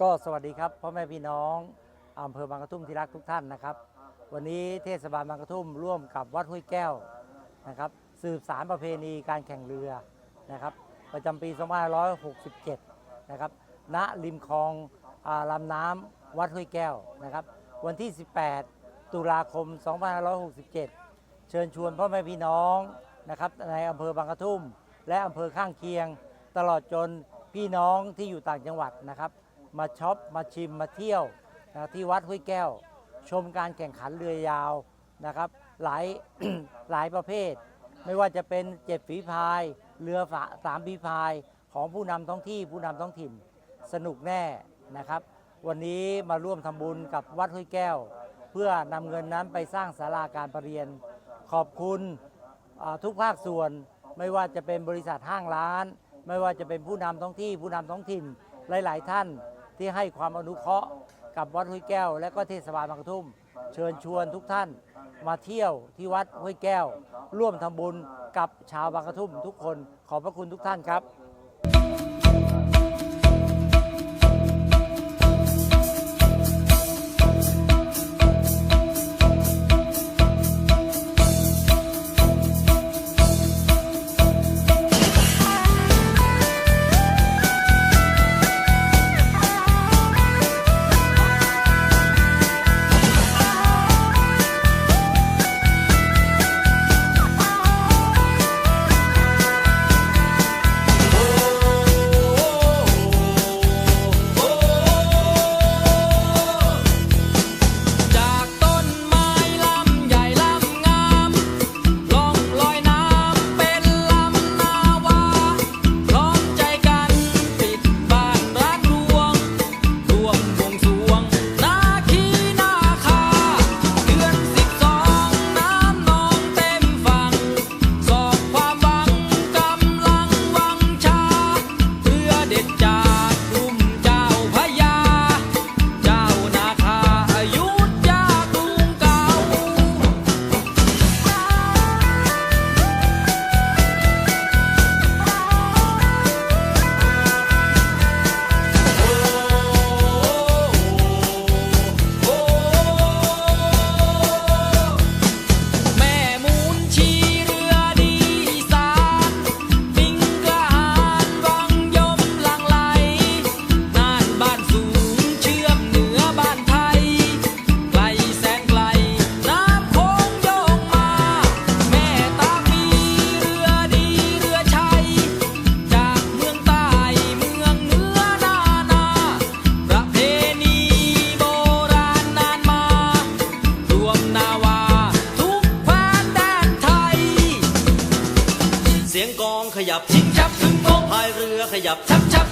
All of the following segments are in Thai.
ก็สวัสดีครับพ่อแม่พี่น้องอำเภอบางกระทุ่มที่รักทุกท่านนะครับ วันนี้เทศบาลบางกระทุ่มร่วมกับวัดห้วยแก้วนะครับสืบสารประเพณีการแข่งเรือนะครับประจำปี2567นะครับณริมคลองอลำน้ำวัดห้วยแก้วนะครับวันที่ 18 ตุลาคม 2567 เชิญชวนพ่อแม่พี่น้องนะครับในอำเภอบางกระทุ่ม และอำเภอข้างเคียง ตลอดจนพี่น้องที่อยู่ต่างจังหวัดนะครับ มาช็อปมาชิมมาเที่ยวนะที่วัดห้วยแก้ว ชมการแข่งขันเรือยาวนะครับหลายหลายประเภท ไม่ว่าจะเป็นเจ็ดฝีพาย เรือฝาสามฝีพายของผู้นำท้องที่ผู้นำท้องถิ่นสนุกแน่นะครับ วันนี้มาร่วมทำบุญกับวัดห้วยแก้ว เพื่อนำเงินนั้นไปสร้างศาลาการประเรียน ขอบคุณทุกภาคส่วน ไม่ว่าจะเป็นบริษัทห้างร้าน ไม่ว่าจะเป็นผู้นำท้องที่ผู้นำท้องถิ่นหลาย ๆ ท่าน ที่ให้ความอนุเคราะห์กับวัดห้วยแก้ว และก็เทศบาลบางกระทุ่ม เชิญชวนทุกท่านมาเที่ยวที่วัดห้วยแก้ว ร่วมทำบุญกับชาวบางกระทุ่มทุกคนขอบพระคุณทุกท่านครับ ยับชิงชับถึงโมงพายเรือขยับชับชับ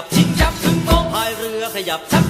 ยับชิงชับถึงมงพายเรือขยับชับชับ